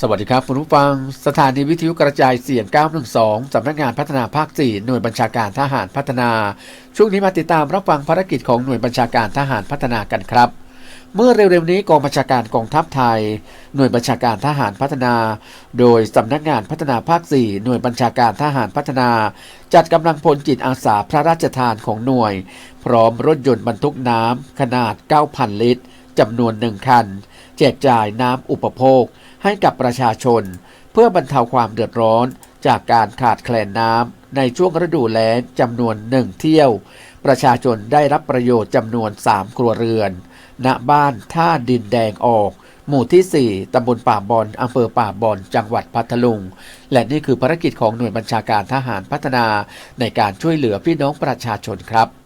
สวัสดีครับคุณผู้ฟัง สถานีวิทยุกระจายเสียง 912 สำนักงานพัฒนาภาค 4 หน่วยบัญชาการทหารพัฒนา ช่วงนี้มาติดตามรับฟังภารกิจของหน่วยบัญชาการทหารพัฒนากันครับ เมื่อเร็วๆนี้กองบัญชาการกองทัพไทย หน่วยบัญชาการทหารพัฒนา โดยสำนักงานพัฒนาภาค 4 หน่วยบัญชาการทหารพัฒนา จัดกำลังพลจิตอาสาพระราชทานของหน่วย พร้อมรถยนต์บรรทุกน้ำขนาด 9,000 ลิตร จำนวนหนึ่งคัน แจกจ่ายน้ำอุปโภคให้กับประชาชน เพื่อบรรเทาความเดือดร้อนจากการขาดแคลนน้ำในช่วงฤดูแล้งจำนวนหนึ่งเที่ยว ประชาชนได้รับประโยชน์จำนวน 3 ครัวเรือน ณบ้านท่าดินแดงออก หมู่ที่ 4 ตำบลป่าบอนอำเภอป่าบอนจังหวัดพัทลุง และนี่คือภารกิจของหน่วยบัญชาการทหารพัฒนาในการช่วยเหลือพี่น้องประชาชนครับ